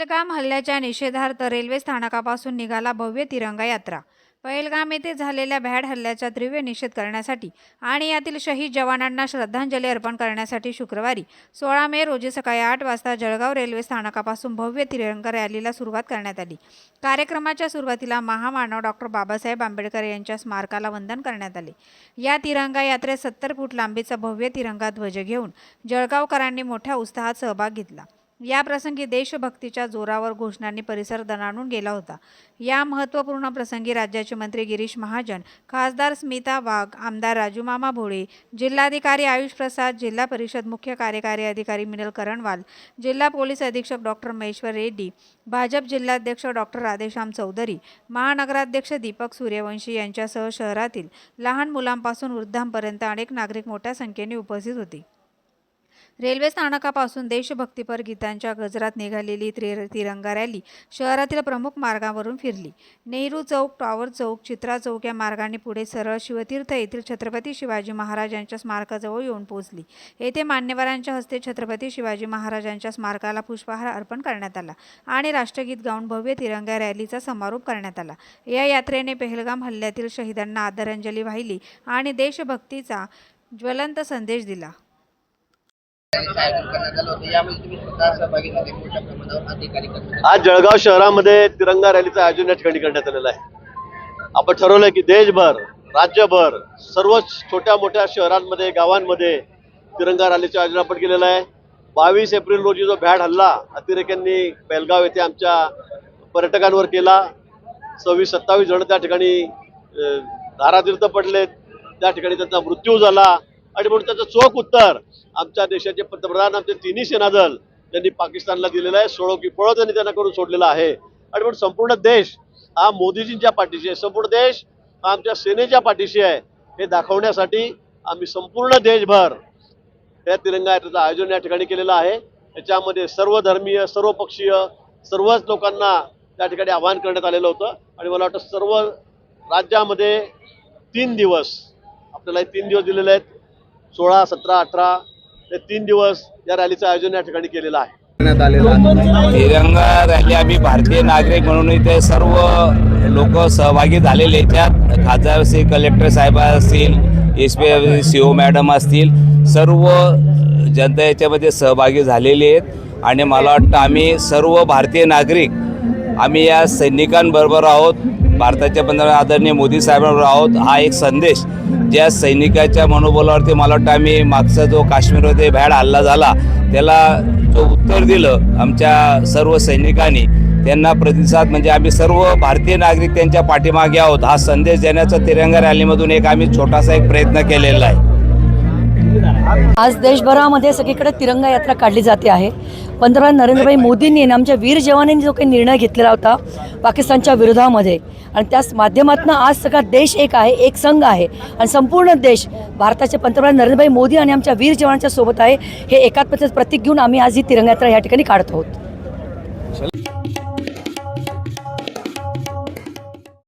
पहलगाम हल्ल्याच्या निषेधार्थ रेल्वे स्थानकापासून निघाला भव्य तिरंगा यात्रा. पहलगाम येथे झालेल्या भ्याड हल्ल्याचा तीव्र निषेध करण्यासाठी आणि यातील शहीद जवानांना श्रद्धांजली अर्पण करण्यासाठी शुक्रवारी सोळा मे रोजी सकाळी आठ वाजता जळगाव रेल्वे स्थानकापासून भव्य तिरंगा रॅलीला सुरुवात करण्यात आली. कार्यक्रमाच्या सुरुवातीला महामानव डॉक्टर बाबासाहेब आंबेडकर यांच्या स्मारकाला वंदन करण्यात आले. या तिरंगा यात्रेत सत्तर फूट लांबीचा भव्य तिरंगा ध्वज घेऊन जळगावकरांनी मोठ्या उत्साहात सहभाग घेतला. या प्रसंगी देशभक्तीच्या जोरावर घोषणांनी परिसर दणाणून गेला होता. या महत्त्वपूर्ण प्रसंगी राज्याचे मंत्री गिरीश महाजन खासदार स्मिता वाघ आमदार राजूमामा भोळे जिल्हाधिकारी आयुष प्रसाद जिल्हा परिषद मुख्य कार्यकारी अधिकारी मिनल करणवाल जिल्हा पोलीस अधीक्षक डॉक्टर महेश्वर रेड्डी भाजप जिल्हाध्यक्ष डॉक्टर राधेश्याम चौधरी महानगराध्यक्ष दीपक सूर्यवंशी यांच्यासह शहरातील लहान मुलांपासून वृद्धांपर्यंत अनेक नागरिक मोठ्या संख्येने उपस्थित होते. रेल्वे स्थानकापासून देशभक्तीपर गीतांच्या गजरात निघालेली त्रि तिरंगा रॅली शहरातील प्रमुख मार्गावरून फिरली. नेहरू चौक टॉवर चौक चित्रा चौक या मार्गाने पुढे सरळ शिवतीर्थ येथील छत्रपती शिवाजी महाराजांच्या स्मारकाजवळ येऊन पोहोचली. येथे मान्यवरांच्या हस्ते छत्रपती शिवाजी महाराजांच्या स्मारकाला पुष्पहार अर्पण करण्यात आला आणि राष्ट्रगीत गाऊन भव्य तिरंगा रॅलीचा समारोप करण्यात आला. या यात्रेने पेहलगाम हल्ल्यातील शहीदांना आदरांजली वाहिली आणि देशभक्तीचा ज्वलंत संदेश दिला. आज जळगाव शहरामध्ये तिरंगा रॅलीचं आयोजन या ठिकाणी करण्यात आलेलं आहे. आपण ठरवलंय की देशभर राज्यभर सर्व छोट्या मोठ्या शहरांमध्ये गावांमध्ये तिरंगा रॅलीचं आयोजन आपण केलेलं आहे. बावीस एप्रिल रोजी जो भ्याड हल्ला अतिरेक्यांनी बेलगाव येथे आमच्या पर्यटकांवर केला. सव्वीस सत्तावीस जण त्या ठिकाणी धारातीर्थ पडलेत. त्या ठिकाणी त्यांचा मृत्यू झाला. आणि म्हणून त्याचं चोख उत्तर आमच्या देशाचे पंतप्रधान आमचे तिन्ही सेनादल त्यांनी पाकिस्तानला दिलेलं आहे. सोळो की पळो त्यांनी त्यांना करून सोडलेला आहे. आणि म्हणून संपूर्ण देश हा मोदीजींच्या पाठीशी आहे. संपूर्ण देश हा आमच्या सेनेच्या पाठीशी आहे. हे दाखवण्यासाठी आम्ही संपूर्ण देशभर या तिरंगा यात्रेचं आयोजन या ठिकाणी केलेलं आहे. याच्यामध्ये सर्व धर्मीय सर्व पक्षीय सर्वच लोकांना त्या ठिकाणी आवाहन करण्यात आलेलं होतं. आणि मला वाटतं सर्व राज्यामध्ये तीन दिवस आपल्याला हे तीन दिवस दिलेले आहेत. सोळा सतरा अठरा हे तीन दिवस या रॅलीचं आयोजन या ठिकाणी केलेलं आहे. तिरंगा रॅली आम्ही भारतीय नागरिक म्हणून इथे सर्व लोक सहभागी झालेले त्यात खासदार श्री कलेक्टर साहेब असतील S P C O madam असतील सर्व जनता याच्यामध्ये सहभागी झालेले आहेत. आणि मला वाटतं आम्ही सर्व भारतीय नागरिक आम्ही या सैनिकांबरोबर आहोत भारताच्या पंतप्रधान आदरणीय मोदी साहेबांबरोबर आहोत. हा एक संदेश ज्या सैनिकाच्या मनोबलावरती मला वाटतं आम्ही मागचा जो काश्मीरमध्ये भ्याड हल्ला झाला त्याला जो उत्तर दिलं आमच्या सर्व सैनिकांनी त्यांना प्रतिसाद म्हणजे आम्ही सर्व भारतीय नागरिक त्यांच्या पाठीमागे आहोत. हा संदेश देण्याचा तिरंगा रॅलीमधून एक आम्ही छोटासा एक प्रयत्न केलेला आहे. आज देशभरामध्ये सगळीकडे तिरंगा यात्रा काढली जाते आहे. पंतप्रधान नरेंद्रभाई मोदींनी आणि आमच्या वीर जवानांनी जो काही निर्णय घेतलेला होता पाकिस्तानच्या विरोधामध्ये आणि त्याच माध्यमातून आज सगळा देश एक आहे एक संघ आहे आणि संपूर्ण देश भारताचे पंतप्रधान नरेंद्रभाई मोदी आणि आमच्या वीर जवानांच्या सोबत आहे हे एकात्मतेचं प्रतीक घेऊन आम्ही आज ही तिरंगा यात्रा या ठिकाणी काढत आहोत.